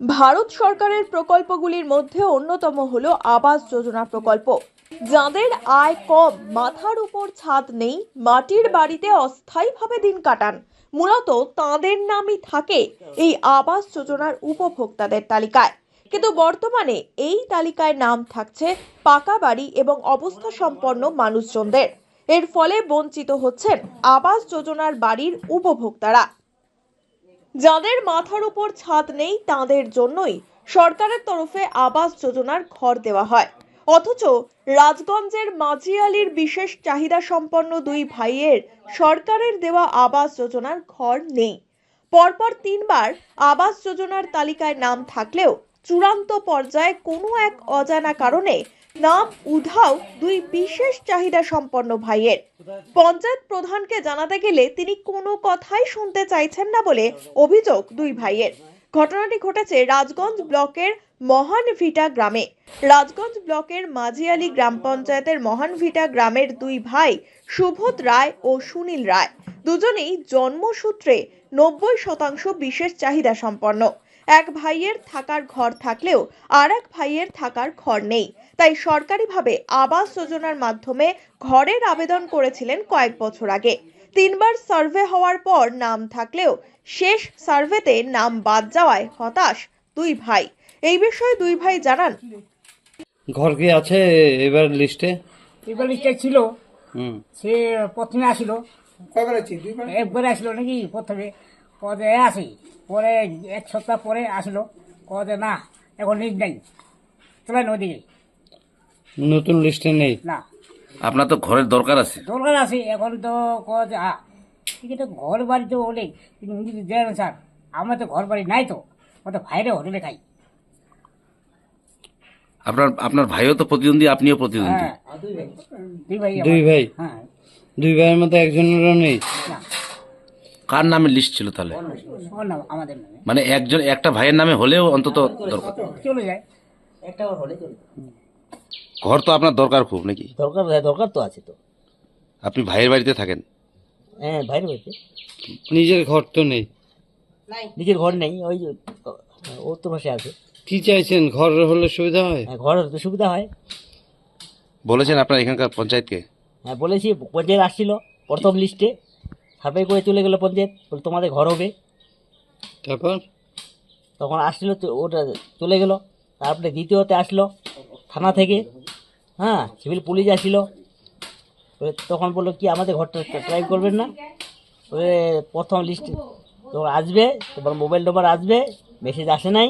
ভারত সরকারের প্রকল্পগুলির মধ্যে অন্যতম হল আবাস যোজনা প্রকল্প। যাদের আয় কম, মাথার উপর ছাদ নেই, মাটির বাড়িতে অস্থায়ীভাবে দিন কাটান। মূলত তাদের নামই থাকে এই আবাস যোজনার উপভোক্তাদের তালিকায়। কিন্তু বর্তমানে এই তালিকায় নাম থাকছে পাকা বাড়ি এবং অবস্থা সম্পন্ন মানুষজনদের। এর ফলে বঞ্চিত হচ্ছেন আবাস যোজনার বাড়ির উপভোক্তারা। যাদের মাথার উপর ছাদ নেই, তাদের জন্যই সরকারের তরফে আবাস যোজনার ঘর দেওয়া হয়। অথচ রাজগঞ্জের মাঝি আলীর বিশেষ চাহিদা সম্পন্ন দুই ভাইয়ের সরকারের দেওয়া আবাস যোজনার ঘর নেই। পরপর তিনবার আবাস যোজনার তালিকায় নাম থাকলেও চূড়ান্ত পর্যায়ে কোনো এক অজানা কারণে নাম উধাও দুই বিশেষ চাহিদা সম্পন্ন ভাইয়ের। পঞ্চায়েত প্রধানকে জানাতে গেলে তিনি কোনো কথাই শুনতে চাইছেন না বলে অভিযোগ দুই ভাইয়ের। ঘটনাটি ঘটেছে রাজগঞ্জ ব্লকের মহানভিটা গ্রামে। রাজগঞ্জ ব্লকের মাঝিয়ালি গ্রাম পঞ্চায়েতের মহানভিটা গ্রামের দুই ভাই সুবোধ রায় ও সুনীল রায়। দুজনেই জন্মসূত্রে নব্বই শতাংশ বিশেষ চাহিদা সম্পন্ন। এক ভাইয়ের থাকার ঘর থাকলেও আর এক ভাইয়ের থাকার ঘর নেই। তাই সরকারিভাবে আবাস যোজনার মাধ্যমে ঘরের আবেদন করেছিলেন কয়েক বছর আগে। তিনবার সার্ভে হওয়ার পর নাম থাকলেও শেষ সার্ভেতে নাম বাদ যাওয়ায় হতাশ দুই ভাই। এই বিষয়ে দুই ভাই জানান। ঘর কি আছে এবার লিস্টে? এবার লিস্টে ছিল। হুম। সে প্রথমে আসিল। একবার আসলো নাকি প্রথমে? পদে আসি। পরে এক সপ্তাহ পরে আসলো। কদে না এখন লিস্ট নেই। চলেন ওদিকে নতুন লিস্টে নেই? না। আপনার তো ঘরের দরকার আছে। দরকার আছে এখন তো ঠিক আছে ঘর বাড়ি তো অনেক কিন্তু দেন স্যার। আমরা তো ঘর বাড়ি নাই তো আমরা তো বাইরে হোটেলে খাই। আপনার আপনার ভাইও তো প্রতিদ্বন্দ্বী আপনিও প্রতিদ্বন্দ্বী। হ্যাঁ দুই ভাই। দুই ভাই? হ্যাঁ। দুই ভাইয়ের মধ্যে একজনেরও নেই? না। কার নামে লিস্ট ছিল তাহলে? ওর নাম আমাদের নামে। মানে একজন একটা ভাইয়ের নামে হলেও অন্তত দরকার। চলে যায়। ঘর তো আপনার দরকার খুব নাকি? দরকার হ্যাঁ, দরকার তো আছে তো। আপনি ভাইয়ের বাড়িতে থাকেন? হ্যাঁ বাইরে বাড়িতে। নিজের ঘর তো নেই। নিজের ঘর নেই ওই ও তো পাশে আছে। কি চাইছেন ঘর হলে সুবিধা হয়? হ্যাঁ, ঘর হলে তো সুবিধা হয়। বলেছেন আপনার এখানকার পঞ্চায়েতকে? হ্যাঁ বলেছি পঞ্চায়েত আসছিল প্রথম লিস্টে সার্ভে করে চলে গেলো পঞ্চায়েত বলে তোমাদের ঘর হবে। তারপর? তখন আসলো তো ওটা চলে গেল। তারপরে দ্বিতীয়তে আসলো থানা থেকে হ্যাঁ সিভিল পুলিশ আসছিল বলে তখন বলল কি আমাদের ঘরটা ট্রাই করবেন না? প্রথম লিস্ট তোমার আসবে তোমার মোবাইল নম্বর আসবে মেসেজ আসে নাই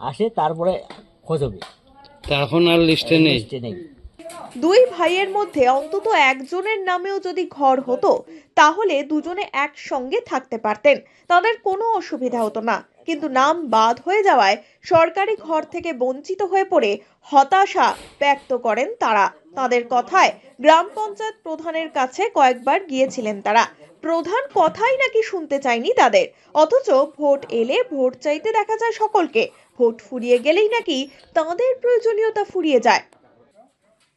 আসে তারপরে খোঁজ হবে। তা এখন আর লিস্টে নেই? লিস্টে নেই। দুই ভাইয়ের মধ্যে অন্তত একজনের নামেও যদি ঘর হতো, তাহলে দুজনে একসঙ্গে থাকতে পারতেন। তাদের কোনো অসুবিধা হতো না। কিন্তু নাম বাদ হয়ে যাওয়ায় সরকারি ঘর থেকে বঞ্চিত হয়ে পড়ে হতাশা ব্যক্ত করেন তারা। তাদের কথায় গ্রাম পঞ্চায়েত প্রধানের কাছে কয়েকবার গিয়েছিলেন তারা। প্রধান কথাই নাকি শুনতে চায়নি তাদের। অথচ ভোট এলে ভোট চাইতে দেখা যায় সকলকে। ভোট ফুরিয়ে গেলেই নাকি তাদের প্রয়োজনীয়তা ফুরিয়ে যায়।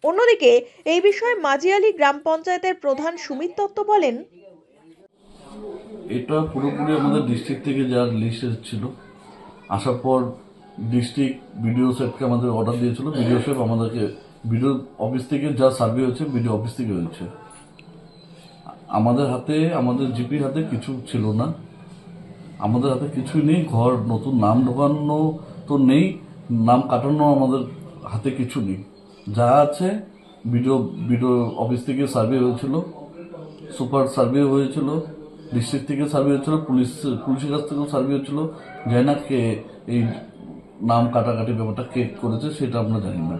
অন্যদিকে, এই বিষয়ে মাঝিয়ালি গ্রাম পঞ্চায়েতের প্রধান সুমিত দত্ত বলেন, এটা পুরোপুরি আমাদের ডিস্ট্রিক্ট থেকে যা লিস্ট এসেছিল, আসার পর ডিস্ট্রিক্ট বিডিও সাহেবকে আমাদের অর্ডার দিয়েছিল বিডিও সাহেব আমাদেরকে বিডিও অফিস থেকে যা সার্ভে হয়েছে বিডিও অফিস থেকে হয়েছে। আমাদের হাতে, আমাদের জিপির হাতে কিছু ছিল না। আমাদের হাতে কিছুই নেই, ঘর নতুন, নাম ঢোকানো তো নেই, নাম কাটানো আমাদের হাতে কিছু নেই। যা আছে বিডিও বিডিও অফিস থেকে সার্ভে হয়েছিল সুপার সার্ভে হয়েছিল ডিস্ট্রিক্ট থেকে সার্ভে হয়েছিল পুলিশ পুলিশের কাছ থেকেও সার্ভে হয়েছিল, জানি না কে এই নাম কাটাকাটি ব্যাপারটা কে করেছে, সেটা আমরা জানি না।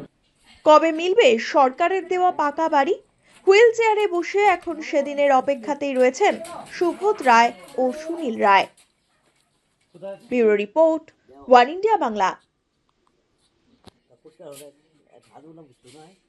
কবে মিলবে সরকারের দেওয়া পাকা বাড়ি? হুইল চেয়ারে বসে এখন সেদিনের অপেক্ষাতেই রয়েছেন সুবোধ রায় ও Sunil Roy. Bureau report, one India Bangla. 我都那么做呢。